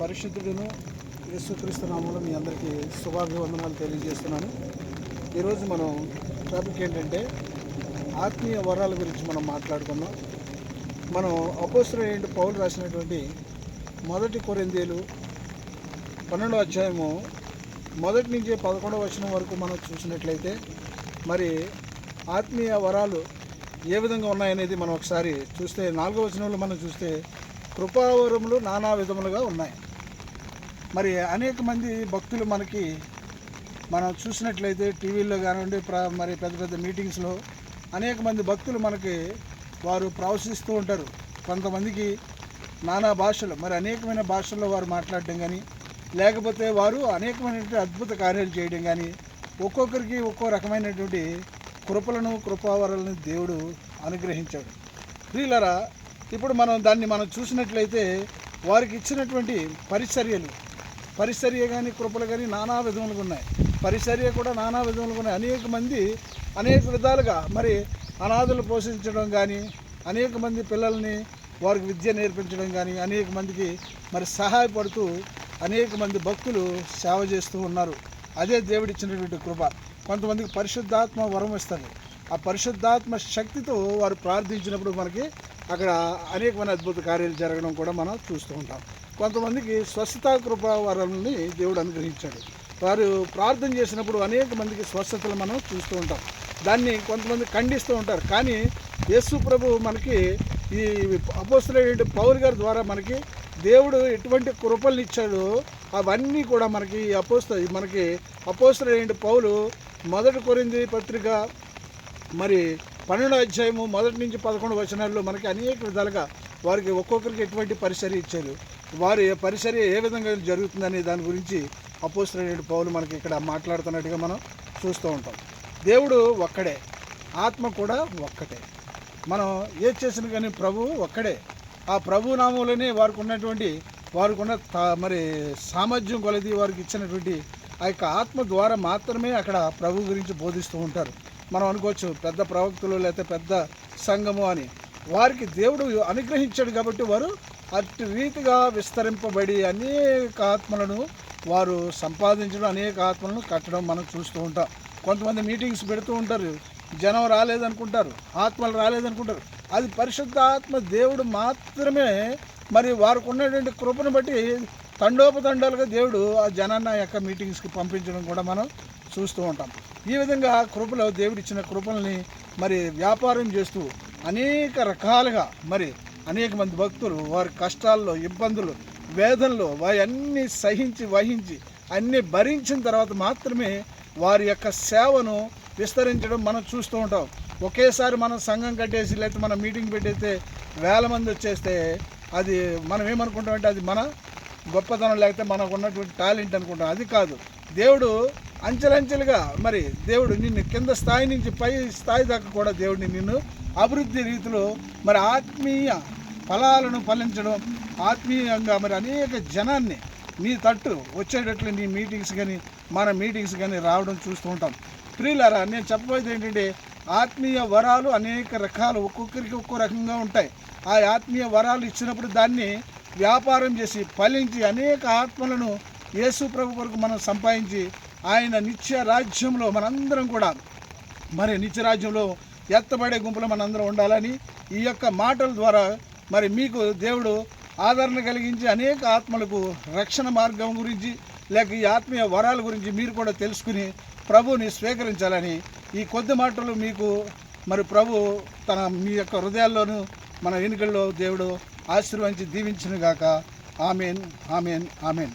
పరిశుద్ధుడును యేసుక్రీస్తునామంలో మీ అందరికీ శుభాభివందనాలు తెలియజేస్తున్నాను. ఈరోజు మనం టాపిక్ ఏంటంటే ఆత్మీయ వరాల గురించి మనం మాట్లాడుకుందాం. మనం అపోసర ఏంటి పౌలు రాసినటువంటి మొదటి కొరిందేలు పన్నెండో అధ్యాయము మొదటి నుంచి పదకొండవ వచనం వరకు మనం చూసినట్లయితే మరి ఆత్మీయ వరాలు ఏ విధంగా ఉన్నాయనేది మనం ఒకసారి చూస్తే నాలుగో వచనంలో మనం చూస్తే కృపావరములు నానా విధములుగా ఉన్నాయి. మరి అనేక మంది భక్తులు మనకి మనం చూసినట్లయితే టీవీల్లో కానివ్వండి ప్ర మరి పెద్ద పెద్ద మీటింగ్స్లో అనేక మంది భక్తులు మనకి వారు ప్రవశిస్తూ ఉంటారు. కొంతమందికి నానా భాషలు మరి అనేకమైన భాషల్లో వారు మాట్లాడడం కానీ లేకపోతే వారు అనేకమైనటువంటి అద్భుత కార్యాలు చేయడం కానీ ఒక్కొక్కరికి ఒక్కో రకమైనటువంటి కృపలను కృపావరాలను దేవుడు అనుగ్రహించాడు. ప్రియులరా ఇప్పుడు మనం దాన్ని మనం చూసినట్లయితే వారికి ఇచ్చినటువంటి పరిచర్యలు పరిచర్య కానీ కృపలు కానీ నానా విధములుగా ఉన్నాయి. పరిచర్య కూడా నానా విధములుగా ఉన్నాయి. అనేక మంది అనేక విధాలుగా మరి అనాథులు పోషించడం కానీ అనేక మంది పిల్లల్ని వారికి విద్య నేర్పించడం కానీ అనేక మందికి మరి సహాయపడుతూ అనేక మంది భక్తులు సేవ చేస్తూ ఉన్నారు. అదే దేవుడిచ్చినటువంటి కృప. కొంతమందికి పరిశుద్ధాత్మ వరం ఇస్తారు ఆ పరిశుద్ధాత్మ శక్తితో వారు ప్రార్థించినప్పుడు మనకి అక్కడ అనేకమైన అద్భుత కార్యాలు జరగడం కూడా మనం చూస్తూ ఉంటాం. కొంతమందికి స్వస్థత కృప వరాలని దేవుడు అనుగ్రహించాడు. వారు ప్రార్థన చేసినప్పుడు అనేక మందికి స్వస్థతలు మనం చూస్తూ ఉంటాం. దాన్ని కొంతమంది ఖండిస్తూ ఉంటారు. కానీ యేసు ప్రభు మనకి ఈ అపోస్తులైన పౌరు గారి ద్వారా మనకి దేవుడు ఎటువంటి కృపలు ఇచ్చాడో అవన్నీ కూడా మనకి అపోస్త మనకి అపోస్తులైన పౌలు మొదటి కొరింది పత్రిక మరి పన్నెండో అధ్యాయము మొదటి నుంచి పదకొండు వచనాల్లో మనకి అనేక విధాలుగా వారికి ఒక్కొక్కరికి ఎటువంటి పరిసరి ఇచ్చారు. వారి పరిసరి ఏ విధంగా జరుగుతుందనే దాని గురించి అపోస్తులైన పౌలు మనకి ఇక్కడ మాట్లాడుతున్నట్టుగా మనం చూస్తూ ఉంటాం. దేవుడు ఒక్కడే ఆత్మ కూడా ఒక్కటే. మనం ఏ చేసినా కానీ ప్రభు ఒక్కడే. ఆ ప్రభు నామంలోనే వారికి ఉన్నటువంటి వారికి ఉన్న తా- మరి సామర్థ్యం కొలది వారికి ఇచ్చినటువంటి ఆ యొక్క ఆత్మ ద్వారా మాత్రమే అక్కడ ప్రభు గురించి బోధిస్తూ ఉంటారు. మనం అనుకోవచ్చు పెద్ద ప్రవక్తులు లేకపోతే పెద్ద సంఘము అని. వారికి దేవుడు అనుగ్రహించాడు కాబట్టి వారు అటు రీతిగా విస్తరింపబడి అనేక ఆత్మలను వారు సంపాదించడం అనేక ఆత్మలను కట్టడం మనం చూస్తూ ఉంటాం. కొంతమంది మీటింగ్స్ పెడుతూ ఉంటారు జనం రాలేదనుకుంటారు ఆత్మలు రాలేదనుకుంటారు. అది పరిశుద్ధ ఆత్మ దేవుడు మాత్రమే మరి వారికి ఉన్నటువంటి కృపను బట్టి తండోపతండాలుగా దేవుడు ఆ జనాన్ని యొక్క మీటింగ్స్కి పంపించడం కూడా మనం చూస్తూ ఉంటాం. ఈ విధంగా కృపలో దేవుడిచ్చిన కృపల్ని మరి వ్యాపారం చేస్తూ అనేక రకాలుగా మరి అనేక మంది భక్తులు వారి కష్టాల్లో ఇబ్బందులు వేదనలు అవన్నీ సహించి వహించి అన్నీ భరించిన తర్వాత మాత్రమే వారి యొక్క సేవను విస్తరించడం మనం చూస్తూ ఉంటాం. ఒకేసారి మనం సంఘం కట్టేసి లేకపోతే మనం మీటింగ్ పెట్టేస్తే వేల మంది వచ్చేస్తే అది మనం ఏమనుకుంటామంటే అది మన గొప్పతనం లేకపోతే మనకు ఉన్నటువంటి టాలెంట్ అనుకుంటాం. అది కాదు. దేవుడు అంచెలంచెలుగా మరి దేవుడు నిన్ను కింద స్థాయి నుంచి పై స్థాయి దాకా కూడా దేవుడిని నిన్ను అభివృద్ధి రీతిలో మరి ఆత్మీయ ఫలాలను ఫలించడం ఆత్మీయంగా మరి అనేక జనాన్ని నీ తట్టు వచ్చేటట్లు నీ మీటింగ్స్ కానీ మన మీటింగ్స్ కానీ రావడం చూస్తూ ఉంటాం. ప్రియులారా నేను చెప్పబోయేది ఏంటంటే ఆత్మీయ వరాలు అనేక రకాలు ఒక్కొక్కరికి ఒక్కో రకంగా ఉంటాయి. ఆ ఆత్మీయ వరాలు ఇచ్చినప్పుడు దాన్ని వ్యాపారం చేసి ఫలించి అనేక ఆత్మలను యేసు ప్రభు కొరకు మనం సంపాదించి ఆయన నిత్య రాజ్యంలో మనందరం కూడా మరి నిత్య రాజ్యంలో ఎత్తబడే గుంపులో మనందరం ఉండాలని ఈ యొక్క మాటల ద్వారా మరి మీకు దేవుడు ఆదరణ కలిగించి అనేక ఆత్మలకు రక్షణ మార్గం గురించి లేక ఈ ఆత్మీయ వరాల గురించి మీరు కూడా తెలుసుకుని ప్రభుని స్వీకరించాలని ఈ కొద్ది మాటలు మీకు మరి ప్రభు తన మీ యొక్క హృదయాల్లోనూ మన ఎన్నికల్లో దేవుడు ఆశీర్వదించి దీవించిన గాక ఆమెన్ ఆమెన్ ఆమెన్.